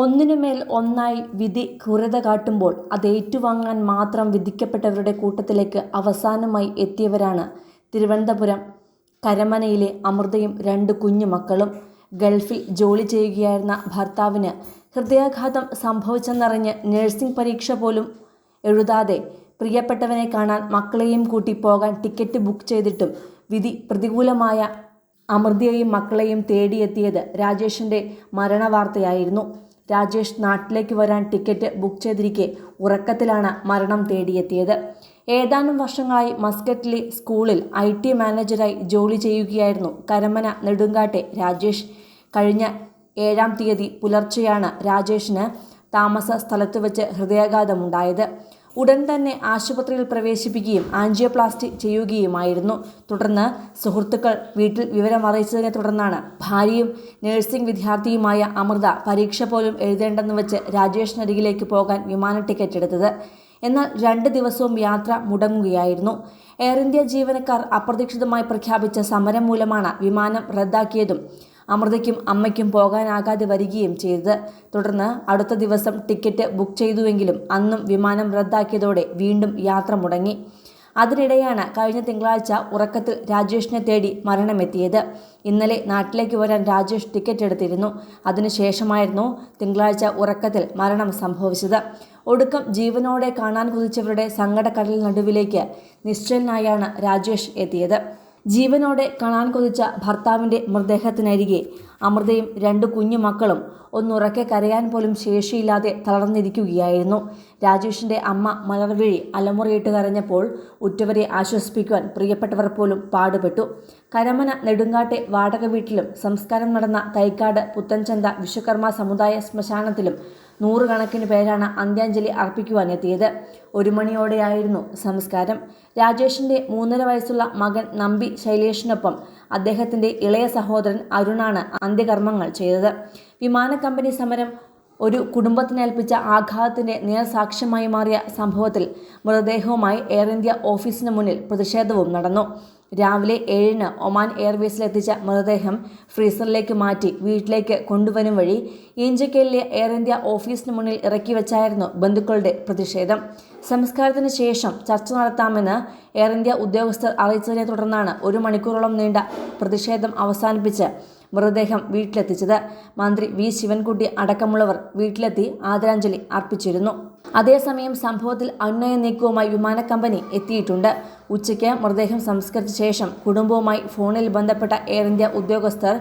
ഒന്നിനുമേൽ ഒന്നായി വിധി ക്രൂരത കാട്ടുമ്പോൾ അത് ഏറ്റുവാങ്ങാൻ മാത്രം വിധിക്കപ്പെട്ടവരുടെ കൂട്ടത്തിലേക്ക് അവസാനമായി എത്തിയവരാണ്. തിരുവനന്തപുരം കരമനയിലെ അമൃതയും രണ്ട് കുഞ്ഞു മക്കളും ഗൾഫിൽ ജോലി ചെയ്യുകയായിരുന്ന ഭർത്താവിന് ഹൃദയാഘാതം സംഭവിച്ചെന്നറിഞ്ഞ് നഴ്സിംഗ് പരീക്ഷ പോലും എഴുതാതെ പ്രിയപ്പെട്ടവനെ കാണാൻ മക്കളെയും കൂട്ടി പോകാൻ ടിക്കറ്റ് ബുക്ക് ചെയ്തിട്ടും വിധി പ്രതികൂലമായ അമൃതയെയും മക്കളെയും തേടിയെത്തിയത് രാജേഷിന്റെ മരണവാർത്തയായിരുന്നു. രാജേഷ് നാട്ടിലേക്ക് വരാൻ ടിക്കറ്റ് ബുക്ക് ചെയ്തിരിക്കെ ഉറക്കത്തിലാണ് മരണം തേടിയെത്തിയത്. ഏതാനും വർഷങ്ങളായി മസ്കറ്റിലെ സ്കൂളിൽ ഐ ടി മാനേജരായി ജോലി ചെയ്യുകയായിരുന്നു കരമന നെടുങ്കാട്ടെ രാജേഷ്. കഴിഞ്ഞ ഏഴാം തീയതി പുലർച്ചെയാണ് രാജേഷിന് താമസ സ്ഥലത്ത് വെച്ച് ഹൃദയാഘാതമുണ്ടായത്. ഉടൻ തന്നെ ആശുപത്രിയിൽ പ്രവേശിപ്പിക്കുകയും ആൻജിയോപ്ലാസ്റ്റി ചെയ്യുകയുമായിരുന്നു. തുടർന്ന് സുഹൃത്തുക്കൾ വീട്ടിൽ വിവരം അറിയിച്ചതിനെ തുടർന്നാണ് ഭാര്യയും നഴ്സിംഗ് വിദ്യാർത്ഥിയുമായ അമൃത പരീക്ഷ പോലും എഴുതേണ്ടെന്ന് വെച്ച് രാജേഷിനരികിലേക്ക് പോകാൻ വിമാന ടിക്കറ്റ് എടുത്തത്. എന്നാൽ രണ്ട് ദിവസവും യാത്ര മുടങ്ങുകയായിരുന്നു. എയർ ഇന്ത്യ ജീവനക്കാർ അപ്രതീക്ഷിതമായി പ്രഖ്യാപിച്ച സമരം മൂലമാണ് വിമാനം റദ്ദാക്കിയതും അമൃതയ്ക്കും അമ്മയ്ക്കും പോകാനാകാതെ വരികയും ചെയ്തത്. തുടർന്ന് അടുത്ത ദിവസം ടിക്കറ്റ് ബുക്ക് ചെയ്തുവെങ്കിലും അന്നും വിമാനം റദ്ദാക്കിയതോടെ വീണ്ടും യാത്ര മുടങ്ങി. അതിനിടെയാണ് കഴിഞ്ഞ തിങ്കളാഴ്ച ഉറക്കത്തിൽ രാജേഷിനെ തേടി മരണമെത്തിയത്. ഇന്നലെ നാട്ടിലേക്ക് വരാൻ രാജേഷ് ടിക്കറ്റ് എടുത്തിരുന്നു. അതിനുശേഷമായിരുന്നു തിങ്കളാഴ്ച ഉറക്കത്തിൽ മരണം സംഭവിച്ചത്. ഒടുക്കം ജീവനോടെ കാണാൻ കുതിച്ചവരുടെ സങ്കടക്കടൽ നടുവിലേക്ക് നിശ്ചലനായാണ് രാജേഷ് എത്തിയത്. ജീവനോടെ കാണാൻ കൊതിച്ച ഭർത്താവിന്റെ മൃതദേഹത്തിനരികെ അമൃതയും രണ്ട് കുഞ്ഞു മക്കളും ഒന്നുറക്കെ കരയാൻ പോലും ശേഷിയില്ലാതെ തളർന്നിരിക്കുകയായിരുന്നു. രാജേഷിന്റെ അമ്മ മലർവിഴി അലമുറയിട്ട് കരഞ്ഞപ്പോൾ ഉറ്റവരെ ആശ്വസിപ്പിക്കുവാൻ പ്രിയപ്പെട്ടവർ പോലും പാടുപെട്ടു. കരമന നെടുങ്കാട്ടെ വാടക വീട്ടിലും സംസ്കാരം നടന്ന തൈക്കാട് പുത്തൻചന്ത വിശ്വകർമ്മ സമുദായ ശ്മശാനത്തിലും നൂറുകണക്കിന് പേരാണ് അന്ത്യാഞ്ജലി അർപ്പിക്കുവാനെത്തിയത് ഒരു മണിയോടെയായിരുന്നു സംസ്കാരം. രാജേഷിന്റെ മൂന്നര വയസ്സുള്ള മകൻ നമ്പി ശൈലേഷിനൊപ്പം അദ്ദേഹത്തിന്റെ ഇളയ സഹോദരൻ അരുണാണ് അന്ത്യകർമ്മങ്ങൾ ചെയ്തത്. വിമാന കമ്പനി സമരം ഒരു കുടുംബത്തിനേൽപ്പിച്ച ആഘാതത്തിന്റെ നേർസാക്ഷ്യമായി മാറിയ സംഭവത്തിൽ മൃതദേഹവുമായി എയർ ഇന്ത്യ ഓഫീസിന് മുന്നിൽ പ്രതിഷേധവും നടന്നു. രാവിലെ ഏഴിന് ഒമാൻ എയർവേസിലെത്തിച്ച മൃതദേഹം ഫ്രീസറിലേക്ക് മാറ്റി വീട്ടിലേക്ക് കൊണ്ടുവരും വഴി ഈഞ്ചക്കലിലെ എയർ ഇന്ത്യ ഓഫീസിന് മുന്നിൽ ഇറക്കി വെച്ചായിരുന്നു ബന്ധുക്കളുടെ പ്രതിഷേധം. സംസ്കാരത്തിന് ശേഷം ചർച്ച നടത്താമെന്ന് എയർ ഇന്ത്യ ഉദ്യോഗസ്ഥർ അറിയിച്ചതിനെ തുടർന്നാണ് ഒരു മണിക്കൂറോളം നീണ്ട പ്രതിഷേധം അവസാനിപ്പിച്ച് മൃതദേഹം വീട്ടിലെത്തിച്ചത്. മന്ത്രി വി ശിവൻകുട്ടി അടക്കമുള്ളവർ വീട്ടിലെത്തി ആദരാഞ്ജലി അർപ്പിച്ചിരുന്നു. അതേസമയം സംഭവത്തിൽ അണ്ണയ നീക്കവുമായി വിമാനക്കമ്പനി എത്തിയിട്ടുണ്ട്. ഉച്ചയ്ക്ക് മൃതദേഹം സംസ്കരിച്ച ശേഷം കുടുംബവുമായി ഫോണിൽ ബന്ധപ്പെട്ട എയർ ഇന്ത്യ ഉദ്യോഗസ്ഥർ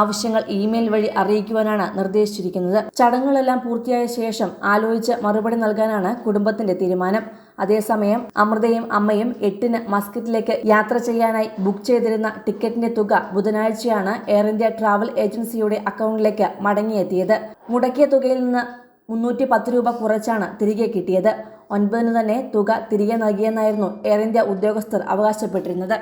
ആവശ്യങ്ങൾ ഇമെയിൽ വഴി അറിയിക്കുവാനാണ് നിർദ്ദേശിച്ചിരിക്കുന്നത്. ചടങ്ങുകളെല്ലാം പൂർത്തിയായ ശേഷം ആലോചിച്ച് മറുപടി നൽകാനാണ് കുടുംബത്തിന്റെ തീരുമാനം. അതേസമയം അമൃതയും അമ്മയും എട്ടിന് മസ്കറ്റിലേക്ക് യാത്ര ചെയ്യാനായി ബുക്ക് ചെയ്തിരുന്ന ടിക്കറ്റിന്റെ തുക ബുധനാഴ്ചയാണ് എയർ ഇന്ത്യ ട്രാവൽ ഏജൻസിയുടെ അക്കൗണ്ടിലേക്ക് മടങ്ങിയെത്തിയത്. മുടക്കിയ തുകയിൽ നിന്ന് മുന്നൂറ്റി പത്ത് രൂപ കുറച്ചാണ് തിരികെ കിട്ടിയത്. ഒൻപതിന് തന്നെ തുക തിരികെ നൽകിയെന്നായിരുന്നു എയർ ഇന്ത്യ ഉദ്യോഗസ്ഥർ അവകാശപ്പെട്ടിരുന്നത്.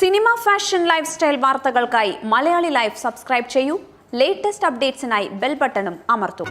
സിനിമ ഫാഷൻ ലൈഫ് സ്റ്റൈൽ വാർത്തകൾക്കായി മലയാളി ലൈഫ് സബ്സ്ക്രൈബ് ചെയ്യൂ. ലേറ്റസ്റ്റ് അപ്ഡേറ്റ്സിനായി ബെൽ ബട്ടണും അമർത്തൂ.